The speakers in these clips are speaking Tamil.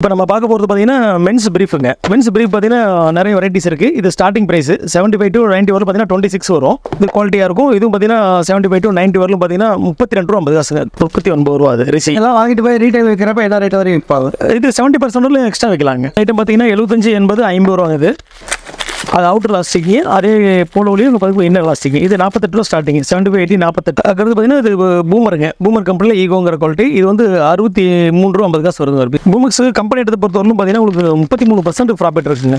இப்போ நம்ம பார்க்க போகிறது பார்த்தீங்கன்னா மென்ஸ் பிரீஃபுங்க மென்ஸ் பிரீஃப் பார்த்தீங்கன்னா நிறைய வெரைட்டிஸ் இருக்குது இது starting price seventy five to ninety வரலும் பார்த்தீங்கன்னா டுவெண்ட்டி சிக்ஸ் வரும். இது குவாலிட்டியாக இருக்கும். இதுவும் பார்த்தீங்கன்னா செவன்ட்டி ஃபைவ் டு நைன்ட்டி வரலும் பார்த்தீங்கன்னா முப்பத்தி ரெண்டு ரூபா ஐம்பது காசுங்க. முப்பத்தி ஒன்பது ரூபா அது ரிசி எல்லாம் வாங்கிட்டு போய் ரீட்டைல் வைக்கிறப்ப என்ன ரேட் வரையும் விற்பாங்க இது செவன்ட்டி பர்சன்ட்ல எக்ஸ்ட்ரா வைக்கலாங்க. ஐட்டம் பார்த்தீங்கன்னா எழுபத்தஞ்சு எண்பது ஐம்பது ரூபா இது. அது அவுட்டர் லாஸ்டிக்கு அதே போலோலையும் பார்த்தீங்கன்னா இன்னர் லாஸ்டிக்கு இது நாற்பத்தெட்டு ரூபா ஸ்டார்டிங் செவன்டி ஃபைவ் எயிட்டி நாற்பத்தெட்டு. அதுக்கு பார்த்தீங்கன்னா இது பூமருங்க பூமர் கம்பெனியில் ஈகோங்கிற குவாலிட்டி இது வந்து அறுபத்தி மூணு ரூபா ஐம்பது காசு வருது வருது. பூமக்ஸ் கம்பெனி எடுத்து பொறுத்தவரைக்கும் பார்த்தீங்கன்னா உங்களுக்கு முப்பத்தி மூணு பர்சன்ட் ப்ராஃபிட் இருக்குங்க.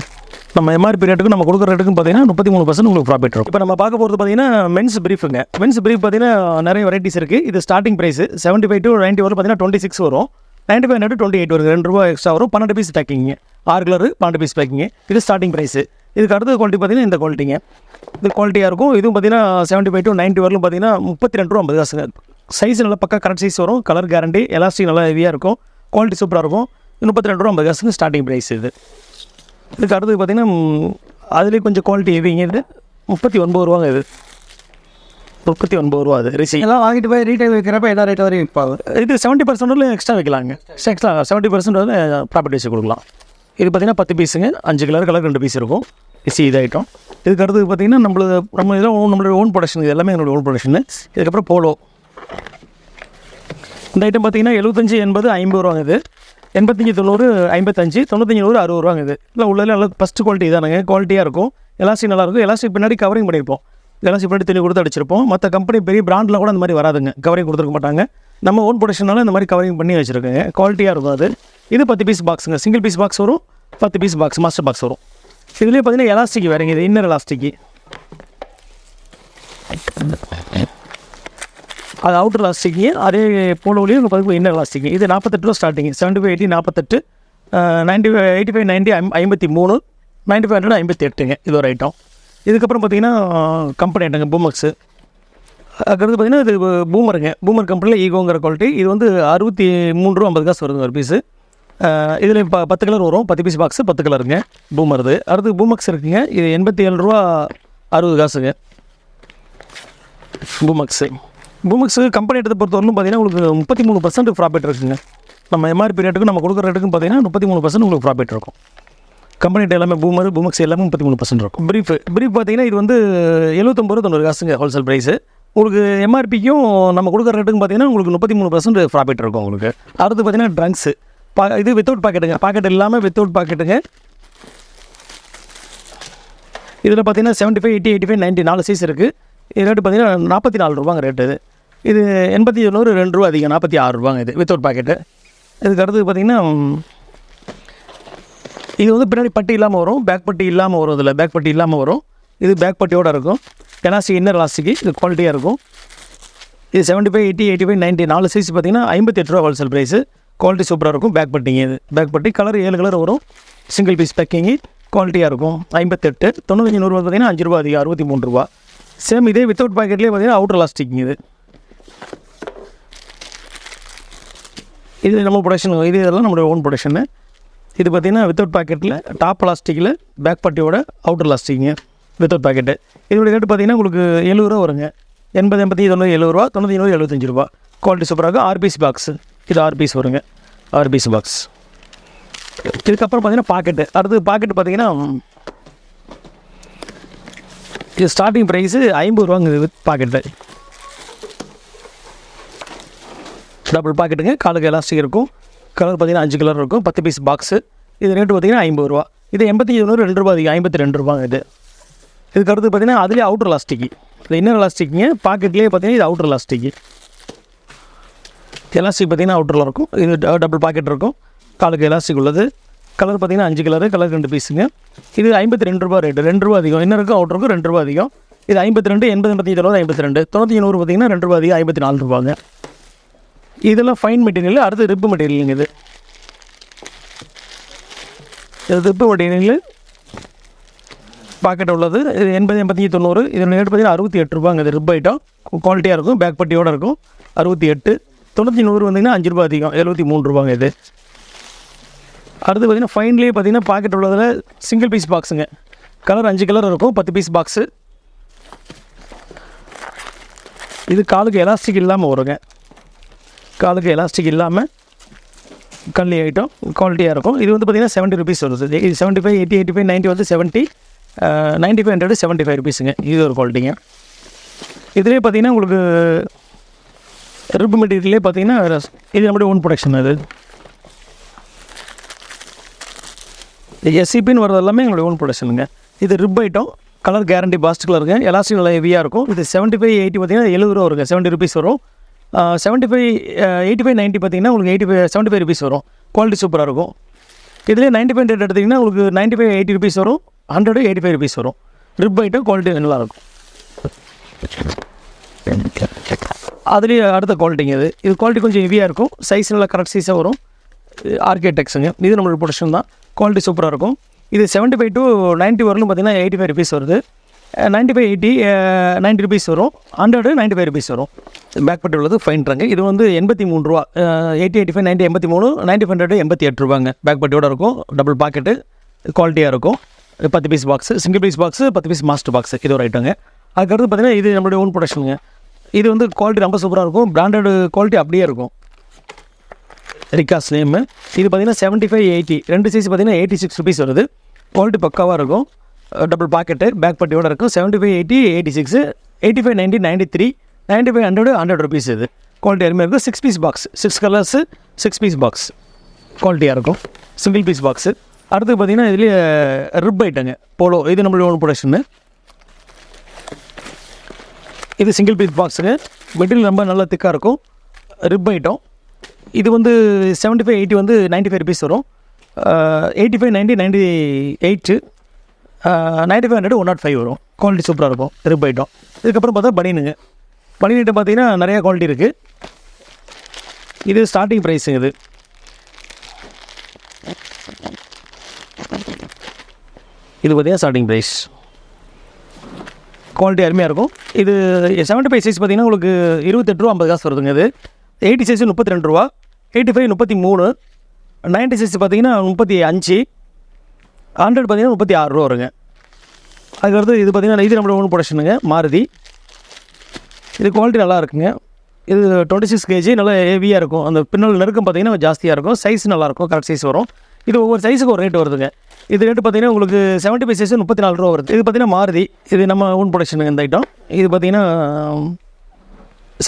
நம்ம எம்ஆர்பி ரேட்டுக்கு நம்ம கொடுக்குற ரேட்டுக்கு பார்த்தீங்கன்னா முப்பத்தி மூணு பர்சன்ட் உங்களுக்கு ப்ராஃபிட் இருக்கும். இப்போ நம்ம பார்க்க போகிறது பார்த்தீங்கன்னா மென்ஸ் பிரீஃபுங்க மென்ஸ் பிரீஃப் பார்த்தீங்கன்னா நிறைய வெரைட்டிஸ் இருக்குது இது starting price seventy five to ninety வரும் பார்த்தீங்கன்னா டுவெண்ட்டி சிக்ஸ் வரும். நைன்ட்டி ஃபைவ் நட்டு டுவெண்ட்டி எயிட் வருது ரெண்டு ரூபா எக்ஸ்ட்ரா வரும். பன்னெண்டு பீஸ் பேக்கிங்க ஆறு கலர் பன்னெண்டு பீஸ் பேக்கிங்க இது ஸ்டார்டிங் ப்ரைஸ் இதுக்கு அடுத்த குவாலிட்டி பார்த்தீங்கன்னா இந்த குவாலிட்டிங்க இது குவாலிட்டியாக இருக்கும். இதுவும் பார்த்தீங்கன்னா செவன்ட்டி ஃபைவ் டு நைன்ட்டி வரலும் பார்த்தீங்கன்னா முப்பத்தி ரெண்டு ரூபா ஐம்பது காசுங்க சைஸ் நல்லா பக்கா கரெக்ட் சைஸ் வரும். கலர் கேரண்டி எலாஸ்டிக் நல்லா ஹெவியாக இருக்கும். குவாலிட்டி சூப்பராக இருக்கும். முப்பத்தி ரெண்டு ரூபா ஐம்பது காசுங்க ஸ்டார்டிங் ப்ரைஸ் இது. இதுக்கு அடுத்தது பார்த்தீங்கன்னா ம், அதுலேயே கொஞ்சம் குவாலிட்டி ஹெவிங்க இது. முப்பத்தி ஒன்பது ரூபாங்க இது. முப்பத்தி ஒன்பது ரூபா அது ரிசி எல்லாம் வாங்கிட்டு போய் ரீட்டைல் வைக்கிறப்ப என்ன ரேட் வரையும் விற்பாங்க. இது செவன்ட்டி பர்சன்ட்ல எக்ஸ்ட்ரா வைக்கலாங்க. எக்ஸ்ட்ரா செவன்ட்டி பர்சன்ட் வந்து ப்ராப்பர்ட்டி வச்சு கொடுக்கலாம். இது பார்த்தீங்கன்னா பத்து பீஸுங்க. அஞ்சு கலர் கலர் ரெண்டு பீஸ் இருக்கும். இசி இதாகிட்டோம் இதுக்கு அடுத்தது பார்த்தீங்கன்னா நம்மளது நம்ம இதெல்லாம் own- நம்மளோட ஓன் ப்ரொடக்ஷன் இது எல்லாமே என்னோட ஓன் ப்ரொடக்ஷனு இதுக்கப்புறம் போலோ இந்த ஐட்டம் பார்த்தீங்கன்னா எழுபத்தஞ்சி எண்பது ஐம்பது ரூபாங்க இது. எண்பத்தஞ்சு தொண்ணூறு ஐம்பத்தஞ்சு தொண்ணூத்தஞ்சு நூறு அறுபது ரூபாங்க இது. இல்லை உள்ளே நல்லா ஃபஸ்ட்டு குவாலிட்டி தானுங்க குவாலிட்டியாக இருக்கும். எலாஸ்டிக் நல்லா இருக்கும். எலாஸ்டிக் பின்னாடி கவரிங் பண்ணியிருப்போம். எலாஸ்டிக் பின்னாடி துணி கொடுத்து அடிச்சிருப்போம். மற்ற கம்பெனி பெரிய பிராண்டில் கூட அந்த மாதிரி வராதுங்க. கவரிங் கொடுத்துருக்க மாட்டாங்க. நம்ம ஓன் ப்ரொடக்ஷனால இந்த மாதிரி கவரிங் பண்ணி வச்சுருக்கோங்க. குவாலிட்டியாக இருக்கும் அது. இது பத்து பீஸ் பாக்ஸுங்க சிங்கிள் பீஸ் பாக்ஸ் வரும் பத்து பீஸ் பாக்ஸ் மாஸ்டர் பாக்ஸ் வரும். இதுலேயே பார்த்தீங்கன்னா எலாஸ்டிக் வேறுங்க இது இன்னர் எலாஸ்டிக்கு அது அவுட்டர் லாஸ்டிக்கு அதே போலோலையும் பார்த்தீங்கன்னா இன்னர் லாஸ்டிக் இது நாற்பத்தெட்டு ரூபா ஸ்டார்டிங் செவன்ட்டி ஃபைவ் எயிட்டி நாற்பத்தெட்டு ninety five eighty five ninety ஐம்பத்தி மூணு. நைன்ட்டி ஃபைவ் ஹண்ட்ரட் ஐம்பத்தி எட்டுங்க. இது ஒரு ஐட்டம் இதுக்கப்புறம் பார்த்தீங்கன்னா கம்பெனி ஐட்டங்க பூமக்ஸு அதுக்கடுத்து பார்த்தீங்கன்னா இது பூமருங்க பூமர் கம்பெனியில் ஈகோங்கிற குவாலிட்டி இது வந்து அறுபத்தி மூணு ரூபா ஐம்பது காசு வருதுங்க ஒரு பீஸு இதில் ப பத்து கலர் வரும். பத்து பீஸ் பாக்ஸு பத்து கலருங்க பூமருது அடுத்து பூமக்ஸ் இருக்குங்க. இது எண்பத்தி ஏழு ரூபா அறுபது காசுங்க. பூமக்ஸு பூமக்ஸு கம்பெனி எடுத்து பொறுத்தவரைக்கும் பார்த்தீங்கன்னா உங்களுக்கு முப்பத்தி மூணு பர்சன்ட் ப்ராஃபிட் இருக்குங்க. நம்ம எம்ஆர்பி ரேட்டுக்கு நம்ம கொடுக்குற ரேட்டுக்கும் பார்த்தீங்கன்னா முப்பத்தி மூணு பர்சன்ட் உங்களுக்கு ப்ராஃபிட் இருக்கும். கம்பெனிட்ட எல்லாமே பூமர் பூமக்ஸ் எல்லாமே முப்பத்தி மூணு பர்சன்ட் இருக்கும். ப்ரீஃப் ப்ரீஃப் பார்த்தீங்கன்னா இது வந்து எழுபத்தொம்பது ரூபா தொண்ணூறு காசுங்க ஹோல்சேல் ப்ரைஸு உங்களுக்கு எம்ஆர்பிக்கும் நம்ம கொடுக்குற ரேட்டுக்கும் பார்த்தீங்கன்னா உங்களுக்கு முப்பத்தி மூணு பர்சன்ட் ப்ராஃபிட் இருக்கும் உங்களுக்கு. அடுத்து பார்த்தீங்கன்னா ட்ரங்க்ஸு பா இது வித்தவுட் பாக்கெட்டுங்க பாக்கெட் இல்லாமல் வித்தவுட் பாக்கெட்டுங்க இதில் பார்த்தீங்கன்னா seventy five eighty eighty five ninety நாலு சைஸ் இருக்குது இது ரேட்டு பார்த்தீங்கன்னா நாற்பத்தி நாலு ரூபாங்க ரேட்டு இது. இது எண்பத்தி இருநூறு ரெண்டு ரூபா அதிகம் நாற்பத்தி ஆறு ரூபாங்க இது வித்தவுட் பாக்கெட்டு இதுக்கு அடுத்தது பார்த்தீங்கன்னா இது வந்து பின்னாடி பட்டி இல்லாமல் வரும் பேக் பட்டி இல்லாமல் வரும் இதில். பேக் பட்டி இல்லாமல் வரும். இது பேக் பட்டியோடு இருக்கும். பெனாசி இன்னர் லாஸ்டிக்கு இது குவாலிட்டியாக இருக்கும். இது seventy five eighty eighty five ninety நாலு சைஸ் பார்த்தீங்கன்னா ஐம்பத்தி எட்டு ரூபா ஹோல்சேல் ப்ரைஸு குவாலிட்டி சூப்பராக இருக்கும். பேக் பட்டிங்க இது பேக் பட்டி கலர் ஏழு கலர் வரும். சிங்கிள் பீஸ் பேக்கிங்கு குவாலிட்டியாக இருக்கும். ஐம்பத்தெட்டு தொண்ணூத்தஞ்சு நூறுரூவா பார்த்தீங்கன்னா அஞ்சு ரூபா அதிகம் அறுபத்தி மூணு ரூபா. சேம் இதே வித்தவுட் பாக்கெட்லேயே பார்த்தீங்கன்னா அவுட்டர் லாஸ்டிக் இது. இது நம்ம ப்ரொடக்ஷன் இது இதெல்லாம் நம்மளோட ஓன் ப்ரொடக்ஷனு இது பார்த்தீங்கன்னா வித்தவுட் பாக்கெட்டில் டாப் பிளாஸ்டிக்கில் பேக் பட்டியோட அவுட்டர் லாஸ்டிக்குங்க வித்தவுட் பாக்கெட்டு இதோட ரேட்டு பார்த்தீங்கன்னா உங்களுக்கு எழுபது ரூபா வருங்க. எண்பது எண்பத்தி தொண்ணூறு எழுபது ரூபா தொண்ணூற்றி நூறு எழுபத்தஞ்சு ரூபா. குவாலிட்டி சூப்பராக இருக்கும். ஆர்பிசி பாக்ஸ் இது ஆர்பிசி வருங்க. ஆர்பிசி பாக்ஸ் இதுக்கப்புறம் பார்த்தீங்கன்னா பாக்கெட்டு அடுத்து பாக்கெட்டு பார்த்தீங்கன்னா இது ஸ்டார்டிங் ப்ரைஸு ஐம்பது ரூபாங்க வித் பாக்கெட்டு டபுள் பாக்கெட்டுங்க காலுக்கு எலாஸ்டிக் இருக்கும். கலர் பார்த்தீங்கன்னா அஞ்சு கலர் இருக்கும். பத்து பீஸ் பாக்ஸு இது ரேட்டு பார்த்தீங்கன்னா ஐம்பது ரூபா. இது எண்பத்தி இருநூறு ரெண்டு ரூபா அதிகம். ஐம்பத்தி ரெண்டு ரூபாங்க இது. இதுக்கு அடுத்து பார்த்தீங்கன்னா அதுலேயே அவுட்டர் லாஸ்டிக்கு இது இன்னர் எலாஸ்டிக்குங்க பாக்கெட்லேயே பார்த்தீங்கன்னா இது அவுட்டர் லாஸ்டிக்கு எலாஸ்டிக் பார்த்திங்கன்னா அவுட்டரில் இருக்கும். இது டபுள் பாக்கெட் இருக்கும். காலுக்கு எலாஸ்டிக் உள்ளது. கலர் பார்த்தீங்கன்னா அஞ்சு கலரு கலர் ரெண்டு பீஸுங்க இது ஐம்பத்தி ரெண்டு ரூபா ரேட்டு ரெண்டு ரூபா அதிகம். இன்னருக்கும் அவுட்டருக்கும் ரெண்டு ரூபா அதிகம். இது ஐம்பத்தி ரெண்டு எண்பது எண்பத்தி தொண்ணூறு ஐம்பத்தி ரெண்டு. தொண்ணூற்றி நூறு பார்த்தீங்கன்னா ரெண்டு ரூபா அதிகம் ஐம்பத்தி நாலு ரூபாங்க இதெல்லாம் ஃபைன் மெட்டீரியல் அடுத்து ரிப்பு மெட்டீரியலுங்க இது. இது ரிப்பு மெட்டீரியல் பாக்கெட் உள்ளது. இது எண்பது எண்பத்தஞ்சு தொண்ணூறு. இதில் ரேட் பார்த்தீங்கன்னா அறுபத்தி எட்டு ரூபாங்க இது ரிப் ஐட்டம் குவாலிட்டியாக இருக்கும் பேக் பட்டியோடு இருக்கும். அறுபத்தி எட்டு. தொண்ணூற்றி நூறு வந்தீங்கன்னா அஞ்சு ரூபா அதிகம் எழுபத்தி மூணு ரூபாங்க இது. அடுத்து பார்த்தீங்கன்னா ஃபைன்லேயே பார்த்தீங்கன்னா பாக்கெட் உள்ளதில் சிங்கிள் பீஸ் பாக்ஸுங்க கலர் அஞ்சு கலர் இருக்கும் பத்து பீஸ் பாக்ஸு இது காலுக்கு எலாஸ்டிக் இல்லாமல் வருங்க. காலுக்கு எலாஸ்டிக் இல்லாமல் கல்லி ஐட்டம் குவாலிட்டியாக இருக்கும். இது வந்து பார்த்திங்கன்னா செவன்ட்டி ருபீஸ் வருது. இது seventy five eighty eighty five ninety வந்து seventy ninety five hundred seventy five ருபீஸுங்க இது ஒரு குவாலிட்டிங்க இதுலேயே பார்த்தீங்கன்னா உங்களுக்கு ரிப் மெட்டீரியலே பார்த்தீங்கன்னா இது நம்முடைய ஓன் ப்ரொடக்ஷன் அது. எஸ்சிபின்னு வர்றது எல்லாமே எங்களுடைய ஓன் ப்ரொடக்ஷனுங்க இது rib item colour guarantee fast இருக்குது எலாஸ்டிக் நல்லா ஹெவியாக இருக்கும். இது செவன்ட்டி ஃபைவ் எயிட்டி பார்த்தீங்கன்னா எழுபது ரூபா வருங்க. செவன்ட்டி ருபீஸ் வரும். Seventy five eighty five ninety பார்த்தீங்கன்னா உங்களுக்கு eighty five seventy five rupees வரும் குவாலிட்டி சூப்பராக இருக்கும். இதுலேயே நைன்ட்டி ஃபைவ் ரேட் எடுத்திங்கன்னா உங்களுக்கு நைன்ட்டி ஃபைவ் எயிட்டி ருபீஸ் வரும். ஹண்ட்ரட் எயிட்டி ஃபைவ் ருபீஸ் வரும் ரிப் ஐட்டம் குவாலிட்டி நல்லாயிருக்கும் அதுலேயே அடுத்த குவாலிட்டிங்க இது. இது குவாலிட்டி கொஞ்சம் ஹெவியாக இருக்கும். சைஸ் நல்லா கரெக்ட் சைஸாக வரும். ஆர்கிடெக்ஸுங்க இது நம்மளோட ப்ரொடக்ஷன் தான். குவாலிட்டி சூப்பராக இருக்கும். இது செவன்ட்டி ஃபைவ் டு நைன்ட்டி வரலும் பார்த்தீங்கன்னா எயிட்டி ஃபைவ் ருபீஸ் வருது ninety five eighty ninety rupees வரும் ஹண்ட்ரடு நைன்ட்டி ஃபைவ் ருபீஸ் வரும் பேக்பட்டி உள்ளது ஃபைன் இது வந்து எண்பத்தி மூணு ரூபா எயிட்டி எயிட்டி ஃபைவ் நைன்ட்டி எண்பத்தி மூணு நைன்ட்டி ஃபைவ் ஹண்ட்ரட் எண்பத்தி எட்டு ரூபாங்க. பேக் பட்டியோட இருக்கும். டபுள் பாக்கெட்டு குவாலிட்டியாக இருக்கும். பத்து piece box single piece box பத்து பீஸ் மாஸ்டர் பாக்ஸு இது ஒரு ஐட்டங்க அதுக்கடுத்து பார்த்தீங்கன்னா இது நம்மளுடைய ஓன் ப்ரொடக்ஷனுங்க இது வந்து குவாலிட்டி ரொம்ப சூப்பராக இருக்கும். பிராண்டட் குவாலிட்டி அப்படியே இருக்கும். ரிகாஸ் நேமு இது பார்த்தீங்கன்னா செவன்ட்டி ஃபைவ் எயிட்டி ரெண்டு சைஸ் பார்த்தீங்கன்னா எயிட்டி சிக்ஸ் ருபீஸ் வருது. குவாலிட்டி பக்காவாக இருக்கும். டபுள் பாக்கெட்டு பேக் பட்டியோட இருக்கும். Seventy five eighty eighty six eighty five ninety ninety three ninety five hundred hundred rupees இது. குவாலிட்டி அருமையாக இருக்கும். Six piece box six colours six piece box குவாலிட்டியாக இருக்கும். சிங்கிள் பீஸ் பாக்ஸு அடுத்து பார்த்தீங்கன்னா இதுலேயே ரிப் ஐட்டங்க போலோ இது நம்மளோட ஓன் ப்ரொடக்ஷனு இது சிங்கிள் பீஸ் பாக்ஸுங்க மெட்டீரியல் ரொம்ப நல்லா திக்காக இருக்கும். ரிப் ஐட்டம் இது வந்து செவன்ட்டி ஃபைவ் எயிட்டி வந்து நைன்ட்டி ஃபைவ் ருபீஸ் வரும். Eighty five ninety ninety eight ninety five hundred one nought five வரும் குவாலிட்டி சூப்பராக இருக்கும். ரிப் ஐட்டம் இதுக்கப்புறம் பார்த்தா பனியனுங்க. பனியன் ஐட்டம் பார்த்தீங்கன்னா நிறையா குவாலிட்டி இருக்குது இது ஸ்டார்டிங் ப்ரைஸுங்க இது. இது பார்த்தீங்கன்னா ஸ்டார்டிங் ப்ரைஸ் குவாலிட்டி அருமையாக இருக்கும். இது செவன்ட்டி ஃபைவ் சைஸ் பார்த்தீங்கன்னா உங்களுக்கு இருபத்தெட்டு ரூபா ஐம்பது காசு வருதுங்க இது. எயிட்டி சைஸ் முப்பத்தி ரெண்டு ரூபா. எயிட்டி ஃபைவ் முப்பத்தி மூணு நைன்ட்டி சைஸ் பார்த்தீங்கன்னா முப்பத்தி அஞ்சு. ஹண்ட்ரட் பார்த்தீங்கன்னா முப்பத்தி ஆறு ரூபா வருங்க. அதுக்கடுத்து இது பார்த்தீங்கன்னா இது நம்மளோட ஓன் ப்ரொடக்ஷனுங்க மாருதி. இது குவாலிட்டி நல்லா இருக்குங்க. இது டுவெண்ட்டி சிக்ஸ் கேஜி நல்லா ஹெவியாக இருக்கும். அந்த பின்னல் நெருக்கம் பார்த்தீங்கன்னா ஜாஸ்தியாக இருக்கும். சைஸ் நல்லாயிருக்கும் கரெக்ட் சைஸ் வரும். இது ஒவ்வொரு சைஸுக்கு ஒரு ரேட் வருதுங்க. இது ரேட்டு பார்த்தீங்கன்னா உங்களுக்கு செவன்ட்டி ஃபைவ் சைஸ் முப்பத்தி நாலு ரூபா வருது. இது பார்த்தீங்கன்னா மாறுதி இது நம்ம ஓன் ப்ரொடக்ஷனுங்க இந்த ஐட்டம் இது பார்த்தீங்கன்னா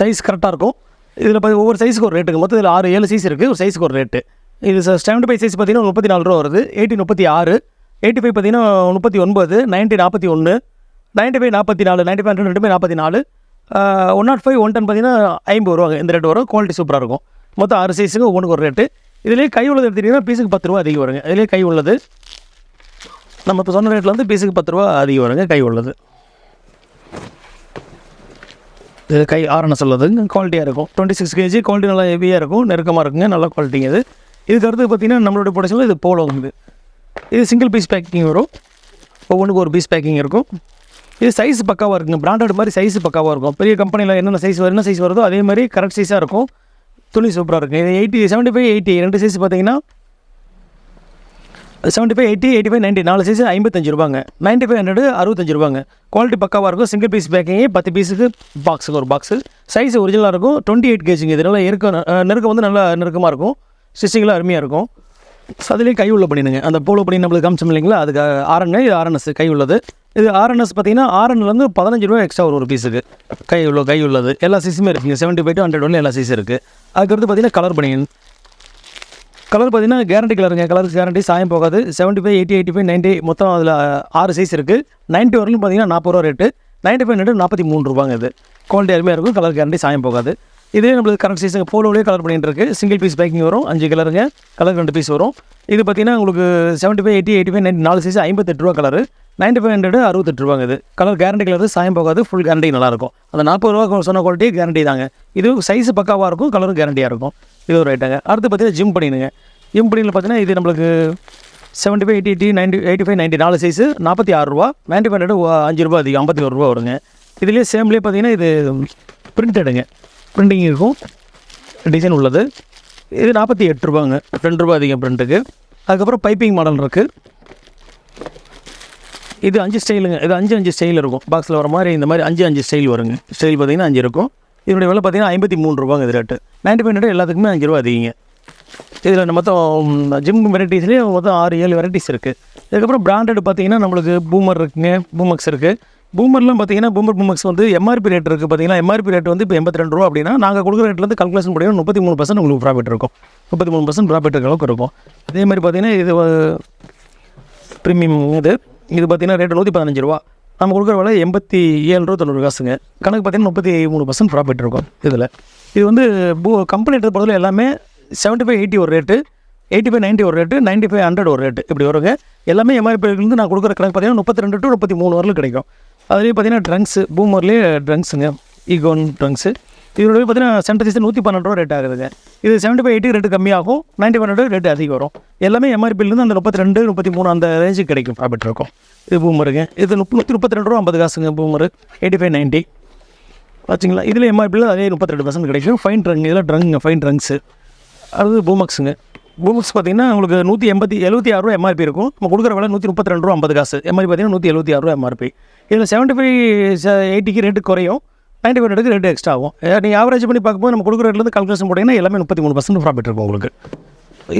சைஸ் கரெக்டாக இருக்கும். இதில் பார்த்து ஒவ்வொரு சைஸுக்கு ஒரு ரேட்டுங்க மொத்தம் இதில் ஆறு ஏழு சைஸ் இருக்குது ஒரு சைஸுக்கு ஒரு ரேட்டு இது செவன்ட்டி ஃபைவ் சைஸ் பார்த்தீங்கன்னா முப்பத்தி நாலு ரூபா வருது. எயிட்டி முப்பத்தி ஆறு. எயிட்டி ஃபைவ் பார்த்தீங்கன்னா முப்பத்தி ஒன்பது நைன்ட்டி நாற்பத்தி ஒன்று நைன்ட்டி ஃபைவ் நாற்பத்தி நாலு நைன்ட்டி ஃபைவ் ஹண்ட்ரட் ரெண்டுமே நாற்பத்தி நாலு. One nought five one ten பார்த்தீங்கன்னா ஐம்பது ரூபாங்க. இந்த ரேட் வரும். குவாலிட்டி சூப்பராக இருக்கும். மொத்தம் ஆறு சைஸுக்கு ஒவ்வொன்றுக்கு ஒரு ரேட்டு இதுலேயே கை உள்ளது எடுத்துக்கிட்டிங்கன்னா பீஸுக்கு பத்து ரூபா அதிகம் வருங்க. இதிலே கை உள்ளது. நம்ம இப்போ சொன்ன ரேட்டில் வந்து பீஸுக்கு பத்து ரூபா அதிகம் வருங்க கை உள்ளது. இது கை ஆர்என்எஸ் உள்ளது. குவாலிட்டியாக இருக்கும். டுவெண்ட்டி சிக்ஸ் கேஜி குவாலிட்டி நல்லா ஹெவியாக இருக்கும். நெருக்கமாக இருக்குங்க நல்ல குவாலிட்டிங்க இது. இதுக்கு அடுத்து பார்த்தீங்கன்னா நம்மளுடைய ப்ரொடக்ஷனில் இது போலோங்க இது. இது சிங்கிள் பீஸ் பேக்கிங் வரும். ஒவ்வொன்றுக்கு ஒரு பீஸ் பேக்கிங் இருக்கும். இது சைஸ் பக்காவாக இருக்குங்க. பிராண்டட் மாதிரி சைஸ் பக்காவாக இருக்கும். பெரிய கம்பெனியில் என்னென்ன சைஸ் வரும் என்ன சைஸ் வருதோ அதே மாதிரி கரெக்ட் சைஸாக இருக்கும். துணி சூப்பராக இருக்கும் இது எயிட்டி செவன்ட்டி ஃபைவ் எயிட்டி ரெண்டு சைஸ் பார்த்தீங்கன்னா seventy five eighty eighty five ninety நாலு சைஸ் ஐம்பத்தஞ்சு ரூபாங்க. நைன்ட்டி ஃபைவ் ஹண்ட்ரட் அறுபத்தஞ்சு ரூபாங்க. குவாலிட்டி பக்காவாக இருக்கும். சிங்கிள் பீஸ் பேக்கிங்கே பத்து பீஸுக்கு பாக்ஸுக்கு ஒரு பாக்ஸு சைஸ் ஒரிஜினலாக இருக்கும் டுவெண்ட்டி எயிட் கேஜிங்க இது நல்லா இருக்க நெருக்கம் வந்து நல்லா நெருக்கமாக இருக்கும். ஸ்டிச்சிங்லாம் அருமையாக இருக்கும். அதுலேயும் கை உள்ள பண்ணிடுங்க. அந்த போலோ பண்ணி நம்மளுக்கு காமிச்சோம் இல்லைங்களா? அதுக்கு ஆர்என் இது ஆர்என்எஸ் கை உள்ளது. இது ஆர்என்எஸ் பார்த்தீங்கன்னா ஆர்என்லேருந்து பதினஞ்சு ரூபா எக்ஸ்ட்ரா ஒரு பீஸுக்கு கை உள்ள கை உள்ளது. எல்லா சைஸுமே இருக்குங்க செவன்ட்டி ஃபைவ் டு ஹண்ட்ரட் ஒன்று எல்லா சைஸ் இருக்குது அதுக்கடுத்து பார்த்தீங்கன்னா கலர் பண்ணிங்க கலர் பார்த்தீங்கன்னா கேரண்டி கலருங்க கலர் கேரண்டி சாயம் போகாது. Seventy five eighty eighty five ninety மொத்தம் அதில் ஆறு சைஸ் இருக்குது நைன்ட்டி வரலும் பார்த்தீங்கன்னா நாற்பது ரூபா ரேட்டு நைன்ட்டி ஃபைவ் ஹண்ட்ரட் நாற்பத்தி மூணு ரூபாங்க இது. குவாலிட்டி அருமையாக இருக்கும். கலர் கேரண்டி சாயம் போகாது. இதே நம்மளுக்கு கரெக்ட் சைஸுங்க போலோலேயே கலர் பண்ணிட்டு இருக்கு. சிங்கிள் பீஸ் பேக்கிங் வரும். அஞ்சு கலருங்க கலர் ரெண்டு பீஸ் வரும். இது பார்த்தீங்கன்னா உங்களுக்கு seventy five eighty eighty five nine நாலு சைஸ் ஐம்பத்தெட்டு ரூபா கலர் நைன்ட்டி ஃபைவ் ஹண்ட்ரட் அறுபத்தெட்டு ரூபாங்க இது. கலர் கேரண்டி கலர் சாயம் போகாது. ஃபுல் கேரண்டி நல்லாயிருக்கும். அந்த நாற்பது ரூபா சொன்ன குவாலிட்டி கேரண்டி தாங்க. இது சைஸ் பக்காவாக இருக்கும் கலரும் கேரண்டியாக இருக்கும். இது ஒரு ஐட்டங்க அடுத்து பார்த்தீங்கன்னா ஜிம் பண்ணிடுங்க. ஜிம் பண்ணியில் பார்த்தீங்கன்னா இது நம்மளுக்கு seventy five eighty eighty ninety eighty five ninety நாலு சைஸு நாற்பத்தி ஆறு ரூபா. நைன்ட்டி ஃபைவ் ஹண்ட்ரட் அஞ்சு ரூபா அதிகம் ஐம்பத்தி ஒரு ரூபா வருங்க. இதுலேயே சேம்லேயே பார்த்தீங்கன்னா இது பிரிண்டடுங்க ப்ரிண்டிங் இருக்கும். டிசைன் உள்ளது. இது நாற்பத்தி எட்டு ரூபாங்க. ரெண்டு ரூபா அதிகம் ப்ரிண்ட்டுக்கு அதுக்கப்புறம் பைப்பிங் மாடல் இருக்குது இது அஞ்சு ஸ்டைலுங்க இது அஞ்சு அஞ்சு ஸ்டைல் இருக்கும். பாக்ஸில் வர மாதிரி இந்த மாதிரி அஞ்சு அஞ்சு ஸ்டைல் வருங்க. ஸ்டைல் பார்த்தீங்கன்னா அஞ்சு இருக்கும். இதனுடைய விலை பார்த்தீங்கன்னா ஐம்பத்தி மூணு ரூபாங்க இது ரேட்டு நைன்டி ஃபைவ் ஹண்ட்ரட் எல்லாத்துக்குமே அஞ்சு ரூபா அதிகங்க. இதில் மொத்தம் ஜிம் வெரைட்டிஸ்லேயே மொத்தம் ஆறு ஏழு வெரைட்டிஸ் இருக்குது இதுக்கப்புறம் பிராண்டட் பார்த்தீங்கன்னா நம்மளுக்கு பூமர் இருக்குங்க. பூமக்ஸ் இருக்குது பூமர்லாம் பார்த்தீங்கன்னா பூமர் பூமக்ஸ் வந்து எம்ஆர்பி ரேட் இருக்குது பார்த்தீங்கன்னா எம்ஆர்பி ரேட் வந்து இப்போ எண்பத்தி ரெண்டு ரூபா அப்படின்னா நாங்கள் கொடுக்குற ரேட்லேருந்து கல்குலேஷன் பண்ணி முப்பத்தி மூணு பர்சன்ட் உங்களுக்கு ப்ராஃபிட் இருக்கும். முப்பத்தி மூணு பர்சன்ட் ப்ராஃபிட் இருக்க அளவுக்கு இருக்கும். அதே மாதிரி பார்த்தீங்கன்னா இது ப்ரீமியம் இது இது பார்த்தீங்கன்னா ரேட் நூற்றி பதினஞ்சு ரூபா. நம்ம கொடுக்குற விலை எண்பத்தி ஏழு ரூபா தொண்ணூறு காசுங்க. கணக்கு பார்த்தீங்கன்னா முப்பத்தி மூணு பர்சன்ட் ப்ராஃபிட் இருக்கும் இதில். இது வந்து பூ கம்பெனி பொறுத்தவரை எல்லாமே செவன்ட்டி ஃபைவ் எயிட்டி ஒரு ரேட்டு எயிட்டி ஃபைவ் நைன்ட்டி ஒரு ரேட்டு நைன்ட்டி ஃபைவ் ஹண்ட்ரட் ஒரு ரேட்டு இப்படி வருங்க. எல்லாமே எம்ஆர்பிலேருந்து நான் கொடுக்குற கணக்கு பார்த்தீங்கன்னா முப்பத்தி ரெண்டு டு முப்பத்தி மூணு வரலும் கிடைக்கும். அதுலேயே பார்த்தீங்கன்னா ட்ரங்க்ஸு பூமர்லேயே ட்ரங்க்ஸுங்க ஈகோன் ட்ரங்க்ஸு இதோட பார்த்தீங்கன்னா சென்டர் சீசன் நூற்றி பன்னெண்டு ரூபா ரேட் ஆகுதுங்க. இது செவன்ட்டி ஃபைவ் எயிட்டி ரேட்டு கம்மியாகும் நைன்ட்டி பன்னெண்டு ரேட் அதிகம் வரும். எல்லாமே எம்ஆர்பிலேருந்து அந்த முப்பத்தி ரெண்டு முப்பத்தி மூணு அந்த ரேஞ்சுக்கு கிடைக்கும் ப்ராஃபிட் இருக்கும். இது பூமருங்க இது முப்ப நூற்றி முப்பத்தி ரெண்டு ரூபா ஐம்பது காசுங்க பூமரு எயிட்டி ஃபைவ் நைன்ட்டி பார்த்தீங்களா இதில் எம்ஆர்பியில் அதே முப்பத்தி ரெண்டு பர்சன்ட் கிடைக்கும். ஃபைன் ட்ரங்க் இதில் ட்ரங்குங்க ஃபைன் ட்ரங்க்ஸு அது பூமக்ஸுங்க புக்ஸ் பார்த்தீங்கன்னா உங்களுக்கு நூற்றி எண்பத்தி எழுபத்தி ஆறு ரூபா எம்ஆர்பி இருக்கும். நம்ம கொடுக்குற விலை நூற்றி முப்பத்தி ரெண்டு ரூபா ஐம்பது காசு. எம்ஆர்பி பார்த்தீங்கன்னா நூற்றி எழுபத்தி ஆறு ரூபா எம்ஆர்பி இதில் செவன்ட்டி ஃபைவ் எயிட்டிக்கு ரேட்டு குறையும். நைன்ட்டி ஃபைவ் ரேட்டுக்கு ரேட்டு எக்ஸ்ட்ரா ஆகும். நீங்கள் ஆவரேஜ் பண்ணி பார்க்கும்போது நம்ம கொடுக்குற ரேட்லேருந்து கால்குலேஷன் போட்டிங்கன்னா எல்லாமே முப்பத்தி மூணு பர்சன்ட் ப்ராஃபிட் இருக்கும் உங்களுக்கு.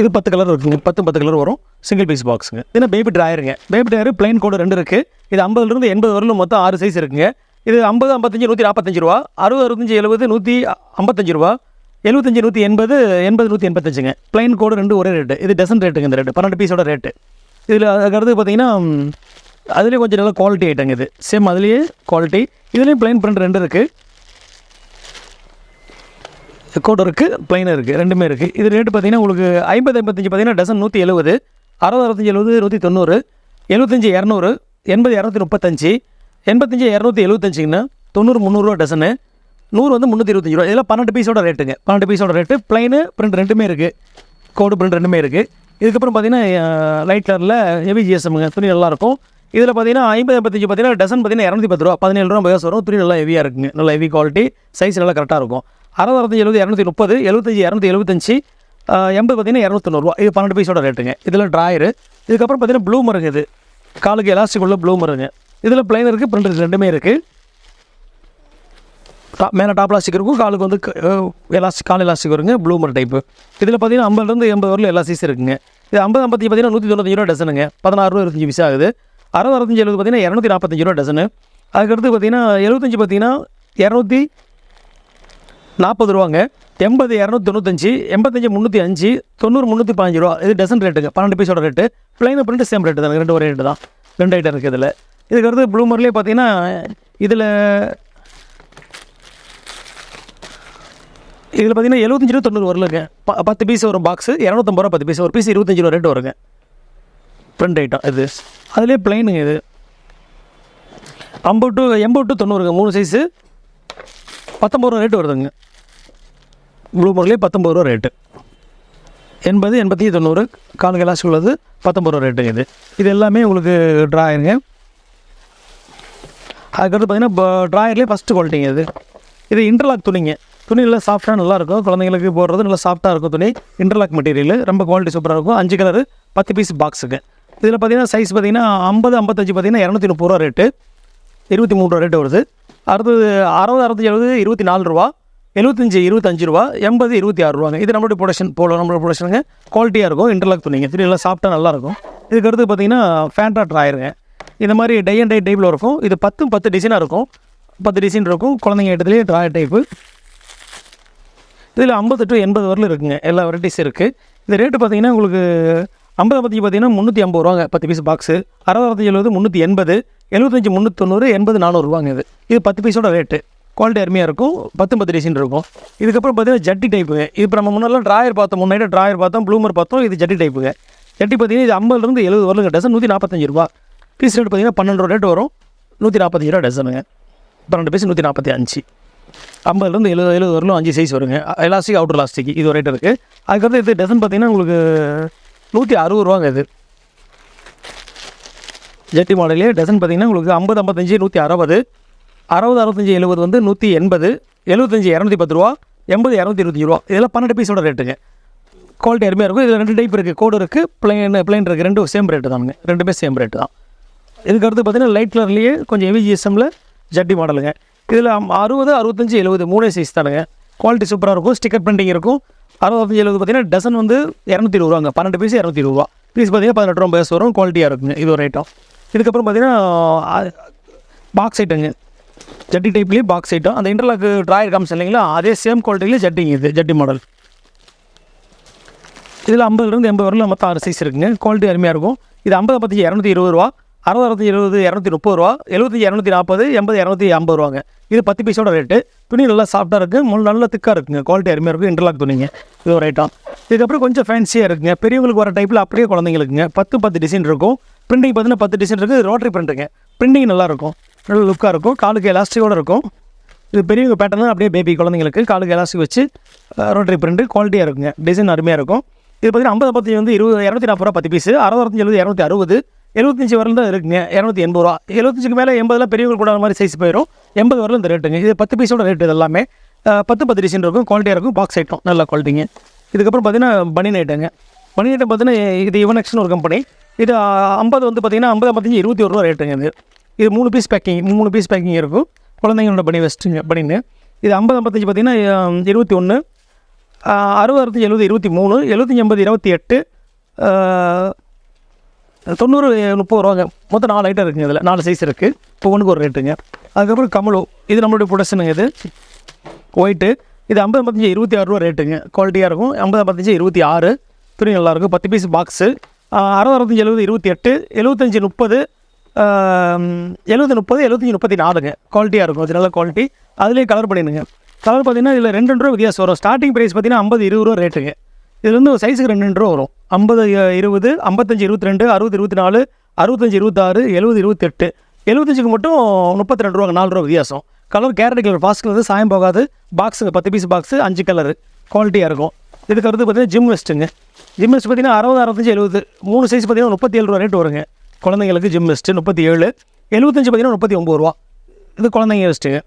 இது பத்து கலர் இருக்குங்க பத்து பத்து கலர் வரும். சிங்கிள் பீஸ் பாக்ஸுங்க இதுனா பேபி ட்ராயருங்க பேபி ட்ராயர் பிளைன் கோடு ரெண்டு இருக்குது இது ஐம்பதுலேருந்து எண்பது வரலும் மொத்தம் ஆறு சைஸ் இருக்குங்க. இது ஐம்பது ஐம்பத்தஞ்சு நூற்றி நாற்பத்தஞ்சு ரூபா. அறுபது அறுபத்தஞ்சு எழுபது நூற்றி ஐம்பத்தஞ்சு ரூபா. எழுபத்தஞ்சி நூற்றி எண்பது எண்பது நூற்றி எண்பத்தஞ்சுங்க. பிளைன் கோடு ரெண்டு ஒரே ரேட்டு இது டசன் ரேட்டுங்க இந்த ரேட்டு பன்னெண்டு பீஸோட ரேட்டு இதில் அதுக்கடுத்து பார்த்தீங்கன்னா அதுலேயும் அதுலேயே கொஞ்சம் நல்ல குவாலிட்டி ஐட்டங்க இது. சேம் அதுலேயே குவாலிட்டி இதுலேயும் பிளைன் பிரிண்ட் ரெண்டு இருக்குது கோட் இருக்குது பிளைன் இருக்குது ரெண்டுமே இருக்குது இது ரேட்டு பார்த்தீங்கன்னா உங்களுக்கு ஐம்பது ஐம்பத்தஞ்சு பார்த்தீங்கன்னா டசன் நூற்றி எழுபது அறுபது அறுபத்தஞ்சு எழுபது நூற்றி தொண்ணூறு எழுபத்தஞ்சி இரநூறு எண்பது இரநூத்தி முப்பத்தஞ்சு எண்பத்தஞ்சு இரநூத்தி எழுபத்தஞ்சிங்கன்னா தொண்ணூறு முந்நூறுரூவா டசனு நூறு வந்து முந்நூற்றி இருபத்தஞ்சி ரூபா. இதெல்லாம் பன்னெண்டு பீஸோட ரேட்டுங்க பன்னெண்டு பீஸோட ரேட்டு பிளைனு பிரிண்ட் ரெண்டுமே இருக்குது கோடு பிரிண்ட் ரெண்டுமே இருக்குது இதுக்கப்புறம் பார்த்தீங்கன்னா லைட் கலரில் ஹெவி ஜிஎஸ்எம்ங்க துணி நல்லாயிருக்கும் இதில் பார்த்தீங்கன்னா ஐம்பது ஐம்பத்தஞ்சு பார்த்தீங்கன்னா டசன் பார்த்தீங்கன்னா இரநூத்தி பத்து ரூபா. பதினேழு ரூபா பயாஸ் வரும். துணி நல்லா ஹெவியாக இருக்குங்க. நல்ல ஹெவி குவாலிட்டி சைஸ் நல்லா கரெக்டாக இருக்கும். அறுபது அறுபத்தஞ்சு எழுபது இரநூத்தி முப்பது எழுபத்தஞ்சி இரநூத்தி எழுபத்தஞ்சு எண்பது பார்த்தீங்கன்னா இரநூத்தொண்ணூறுவா இது பன்னெண்டு பீஸோட ரேட்டுங்க இதில் ட்ராயரு இதுக்கப்புறம் பார்த்தீங்கன்னா ப்ளூ மருங்க இது. காலுக்கு எலாஸ்டிக் உள்ள ப்ளூ மருங்க இதில் பிளைன் இருக்குது பிரிண்ட் ரெண்டுமே இருக்குது டாப் மேலே டாப் எலாஸ்டிக் இருக்கும். காலுக்கு வந்து எலாஸ்டிக் கால் எலாஸ்டிக் வருங்க. ப்ளூமர் டைப்பு இதில் பார்த்தீங்கன்னா ஐம்பதுலேருந்து எண்பது வரலும் எல்லா சைஸ் இருக்குங்க. இது ஐம்பது ஐம்பத்தி பார்த்தீங்கன்னா நூற்றி தொண்ணூத்தஞ்சு ரூபா டசனுங்க பதினாறு ரூபா இருபத்தஞ்சு பைசா ஆகுது. அறுபது அறுபத்தஞ்சு எழுபது பார்த்தீங்கன்னா இரநூத்தி நாற்பத்தஞ்சு ரூபா டசனு அதுக்கடுத்து பார்த்தீங்கன்னா எழுபத்தஞ்சு பார்த்தீங்கன்னா இரநூத்தி நாற்பது ரூபாங்க. எண்பது இரநூத்தி தொண்ணூத்தஞ்சு எண்பத்தஞ்சு முந்நூற்றி அஞ்சு தொண்ணூறு முந்நூற்றி பதினஞ்சு ரூபா. இது டசன் ரேட்டுங்க பன்னெண்டு பீஸோட rate plain print same rate தான் ரெண்டு ஒரு ரேட்டு தான். ரெண்டு ஐட்டம் இருக்குது இதில். இதுக்கடுத்து ப்ளூமர்லேயே பார்த்தீங்கன்னா இதில் இதில் பார்த்தீங்கன்னா எழுபத்தஞ்சு ரூபா தொண்ணூறு வரலங்க ப பத்து பீஸ் வரும் பாக்ஸு இரநூத்தம்பது ரூபா பத்து பீஸ் ஒரு பீஸ் இருபத்தஞ்சு ரூபா ரேட்டு வருங்க. ஃப்ரெண்ட் ஐட்டம் இது. அதுலேயே பிளைனுங்க இது. ஐம்பது டு எண்பது டு தொண்ணூறுங்க. மூணு சைஸு பத்தொம்பது ரூபா ரேட்டு வருதுங்க. ப்ளூ மார்க்லேயே பத்தொம்பது ரூபா ரேட்டு எண்பது எண்பத்தி தொண்ணூறு கால் கிளாஸ் உள்ளது பத்தொம்பது ரூபா ரேட்டுங்க இது. இது எல்லாமே உங்களுக்கு ட்ராயருங்க அதுக்கடுத்து பார்த்தீங்கன்னா ட்ராயர்லேயே ஃபஸ்ட்டு குவாலிட்டிங்க இது. இது இன்டர்லாக் துணிங்க. துணி நல்லா சாஃப்டாக நல்லாயிருக்கும். குழந்தைங்களுக்கு போடுறது நல்லா சாஃப்டாக இருக்கும் துணி. இன்டர்லாக் மெட்டீரியல் ரொம்ப குவாலிட்டி சூப்பராக இருக்கும். அஞ்சு கலர் பத்து பீஸ் பாக்ஸுக்கு இதில் பார்த்தீங்கன்னா சைஸ் பார்த்தீங்கன்னா ஐம்பது ஐம்பத்தஞ்சு பார்த்தீங்கன்னா இரநூத்தி முப்பது ரூபா ரேட்டு இருபத்தி மூணு ரூபா ரேட்டு வருது. அடுத்தது அறுபது அறுபத்தஞ்சு எழுபது இருபத்தி நாலு ரூபா. எழுபத்தஞ்சி இருபத்தஞ்சு ரூபா எண்பது இருபத்தி ஆறு ரூபாங்க. இது நம்மளுடைய ப்ரொடக்ஷன் போல நம்மளோட ப்ரொடக்ஷனுங்க குவாலிட்டியாக இருக்கும். இன்டர்லாக் துணிங்க. துணி நல்லா சாஃப்ட்டாக நல்லாயிருக்கும். இதுக்கு அடுத்து பார்த்தீங்கன்னா ஃபேண்டா ட்ராயருங்க இந்த மாதிரி டை அண்ட் டை டைப்பில் இருக்கும். இது பத்தும் பத்து டிசைனாக இருக்கும். பத்து டிசைன் இருக்கும். குழந்தைங்க இடத்துலேயே ட்ராயர் டைப்பு இதில் ஐம்பது டு எண்பது வரலும் இருக்குங்க. எல்லா வெரைட்டிஸ் இருக்குது இந்த ரேட்டு பார்த்தீங்கன்னா உங்களுக்கு ஐம்பது பற்றி பார்த்தீங்கன்னா முந்நூற்றி ஐம்பது ரூபாங்க பத்து பீஸ் பாக்ஸு அறுபது அறுபத்தஞ்சு எழுபது முந்நூற்றி எண்பது எழுபத்தஞ்சி முந்நூற்றி தொண்ணூறு எண்பது நானூறுரூவாங்க இது. இது பத்து பீஸோட ரேட்டு குவாலிட்டி அருமையாக இருக்கும். பத்து பத்து டிசைன் இருக்கும். இதுக்கப்புறம் பார்த்தீங்கன்னா ஜட்டி டைப்புங்க இது இப்போ நம்ம முன்னெல்லாம் ட்ராயர் பார்த்தோம். முன்னாடி ட்ராயர் பார்த்தோம். ப்ளூமர் பார்த்தோம். இது ஜட்டி டைப்புங்க ஜட்டி பார்த்தீங்கன்னா இது ஐம்பதுலேருந்து எழுபது வரலுங்க. டசன் நூற்றி நாற்பத்தஞ்சு ரூபா. பீஸ் ரேட் பார்த்தீங்கன்னா பன்னெண்டு ரூபா ரேட் வரும். நூற்றி நாற்பத்தஞ்சு ரூபா டசனுங்க பன்னெண்டு பீஸ் நூற்றி நாற்பத்தி அஞ்சு. ஐம்பதுலேருந்து எழுபது எழுபது வரலும் அஞ்சு சைஸ் வருங்க. எலாஸ்டிக் அவுட்டர் எலாஸ்டிக் இது ஒரு ரேட் இருக்குது அதுக்கடுத்து இது டசன் பார்த்தீங்கன்னா உங்களுக்கு நூற்றி அறுபது ரூபாங்க இது. ஜெட்டி மாடலே டசன் பார்த்தீங்கன்னா உங்களுக்கு ஐம்பது ஐம்பத்தஞ்சு நூற்றி அறுபது. அறுபது அறுபத்தஞ்சு எழுபது வந்து நூற்றி எண்பது. எழுபத்தஞ்சி இரநூத்தி பத்து ரூபா. எண்பது இரநூத்தி இருபத்தஞ்சி ரூபா. இதெல்லாம் பன்னெண்டு பீஸோட ரேட்டுங்க குவாலிட்டி அருமையாக இருக்கும். இதில் ரெண்டு டைப் இருக்குது கோடு இருக்குது பிளைன் பிளைன் இருக்குது ரெண்டும் சேம் ரேட்டு தானுங்க. ரெண்டுமே சேம் ரேட்டு தான். இதுக்கடுத்து பார்த்தீங்கன்னா லைட் கலர்லேயே கொஞ்சம் எவிஜிஎஸ்எம்மில் ஜட்டி மாடலுங்க இதில் அறுபது அறுபத்தஞ்சி எழுபது மூணே சைஸ் தானுங்க. குவாலிட்டி சூப்பராக இருக்கும் ஸ்டிக்கர் பிரிண்டிங் இருக்கும். அறுபத்தஞ்சி எழுபது பார்த்தீங்கன்னா டசன் வந்து இரநூத்தி இருபது பன்னெண்டு பீஸ் இரநூத்தி இருபது ரூபா. பீஸ் பார்த்தீங்கன்னா பதினெட்டு ரூபா பேஸ் வரும் குவாலிட்டியாக இருக்குங்க. இது ஒரு ஐட்டம் இதுக்கப்புறம் பார்த்தீங்கன்னா பாக்ஸ் ஐட்டங்க ஜட்டி டைப்லேயே பாக்ஸ் ஐட்டம் அந்த இன்டர்லாக் ட்ராயர் காமிச்சு இல்லைங்களா? அதே சேம் குவாலிட்டியிலே ஜட்டிங்க இது ஜட்டி மாடல் இதில் ஐம்பதுலேருந்து எண்பது வரலாம் மொத்தம் ஆறு சைஸ் இருக்குங்க. குவாலிட்டி அருமையாக இருக்கும். இது ஐம்பது பத்தஞ்சு இரநூத்தி இருபது ரூபா. அறுபது அறுபத்தி இருபது இரநூத்தி முப்பது ரூபா எழுபத்தஞ்சி இரநூத்தி நாற்பது எண்பது இரநூத்தி ஐம்பது ரூபாங்க. இது பத்து பீஸோட ரேட்டு துணி நல்லா சாஃப்ட்டாக இருக்குது முள் நல்லா திக்காக இருக்குங்க. குவாலிட்டி அருமையாக இருக்கும் இன்டர்லாக் துணிங்க. இது ஒரு ஐட்டம் இதுக்கப்புறம் கொஞ்சம் ஃபேன்சியாக இருக்குங்க. பெரியவங்களுக்கு வர டைப்பில் அப்படியே குழந்தைங்களுக்குங்க. பத்து பத்து டிசைன் இருக்கும். பிரிண்டிங் பார்த்தீங்கன்னா பத்து டிசைன் இருக்குது. ரோட்டரி பிரிண்ட்டுங்க பிரிண்டிங் நல்லா இருக்கும். நல்ல லுக்காக இருக்கும். காலுக்கு எலாஸ்டிக்கோடு இருக்கும். இது பெரியவங்க பேட்டர்னா அப்படியே பேபி குழந்தைங்களுக்கு காலுக்கு எலாஸ்டிக் வச்சு ரோட்டரி பிரிண்ட் குவாலிட்டியாக இருக்குங்க. டிசைன் அருமையாக இருக்கும். இது பார்த்தீங்கன்னா ஐம்பது பத்தி வந்து இருபது இரநூத்தி நாற்பது ரூபா பத்து பீஸு அறுபத்தஞ்சு எழுபது இரநூத்தி அறுபது. எழுபத்தஞ்சி வரலும் தான் இருக்குங்க. இரநூத்தி எண்பது ரூபா. எழுபத்தஞ்சுக்கு மேலே எண்பதுலாம் பெரியவங்க கூட மாதிரி சைஸ் போயிடும் எண்பது வரலும் இந்த ரேட்டுங்க இது பத்து பீஸோட ரேட்டு இது எல்லாமே பத்து பத்து டிசைன் இருக்கும். குவாலிட்டியாக இருக்கும். பாக்ஸ் ஐட்டம் நல்ல குவாலிட்டிங்க இதுக்கப்புறம் பார்த்தீங்கன்னா பனியன் ஐட்டங்க பனியன் ஐட்டம் பார்த்தீங்கன்னா இது யுவனெக்ஸ்னு ஒரு கம்பெனி இது ஐம்பது வந்து பார்த்தீங்கன்னா ஐம்பது ஐம்பத்தஞ்சு இருபத்தி ஒரு ரூபா ரேட்டுங்க இது. இது மூணு பீஸ் பேக்கிங் மூணு பீஸ் பேக்கிங் இருக்கும். குழந்தைங்களோட பனி வெஸ்ட்டுங்க பனின்னு இது ஐம்பது ஐம்பத்தஞ்சு பார்த்தீங்கன்னா இருபத்தி ஒன்று அறுபது அறுபத்தஞ்சி எழுபது இருபத்தி மூணு எழுபத்தஞ்சி எண்பது இருபத்தி எட்டு தொண்ணூறு முப்பது ரூபாங்க. மொத்தம் நாலு ஐட்டம் இருக்குங்க இதில். நாலு சைஸ் இருக்குது இப்போ ஒன்றுக்கு ஒரு ரேட்டுங்க அதுக்கப்புறம் கமலோ. இது நம்மளுடைய ப்ரொடக்ஷனுங்க இது. ஒயிட்டு இது ஐம்பது ஐம்பத்தஞ்சு இருபத்தி ஆறு ரூபா ரேட்டுங்க குவாலிட்டியாக இருக்கும். ஐம்பது ஐம்பத்தஞ்சு இருபத்தி ஆறு. துணி நல்லாயிருக்கும் பத்து பீஸ் பாக்ஸு அறுபது அறுபத்தஞ்சு எழுபது இருபத்தி எட்டு எழுபத்தஞ்சி முப்பது எழுபது முப்பது எழுபத்தஞ்சி முப்பத்தி நாலுங்க. குவாலிட்டியாக இருக்கும். அது நல்ல குவாலிட்டி அதுலேயே கலர் பண்ணிடுங்க. கலர் பார்த்தீங்கன்னா இதில் ரெண்டு ரெண்டு ரூபா வித்தியாசம் வரும். ஸ்டார்டிங் ப்ரைஸ் பார்த்தீங்கன்னா ஐம்பது இருபது ரூபா ரேட்டுங்க இது வந்து ஒரு சைஸுக்கு ரெண்டு ரெண்டு ரூபா வரும். ஐம்பது இருபது ஐம்பத்தஞ்சு இருபத்தி ரெண்டு அறுபது இருபத்தி நாலு அறுபத்தஞ்சு இருபத்தாறு எழுபது இருபத்தெட்டு. எழுபத்தஞ்சுக்கு மட்டும் முப்பத்தி ரெண்டு ரூபா நாலு ரூபா வித்தியாசம். Colour carrot colour fast colour சாயம் போகாது. பாக்ஸுங்க பத்து பீஸ் பாக்ஸு அஞ்சு கலர் குவாலிட்டியாக இருக்கும். இதுக்கு அடுத்து பார்த்தீங்கன்னா ஜிம் வெஸ்ட்டுங்க ஜிம் வெஸ்ட் பார்த்தீங்கன்னா அறுபது அறுபத்தஞ்சு எழுபது. மூணு சைஸ் பார்த்தீங்கன்னா முப்பத்தி ஏழு ரூபா ரேட் வருங்க. குழந்தைங்களுக்கு ஜிம் வெஸ்ட்டு முப்பத்தி ஏழு. எழுபத்தஞ்சு பார்த்தீங்கன்னா முப்பத்தி ஒம்பது ரூபா. இது குழந்தைங்க வெஸ்ட்டுங்க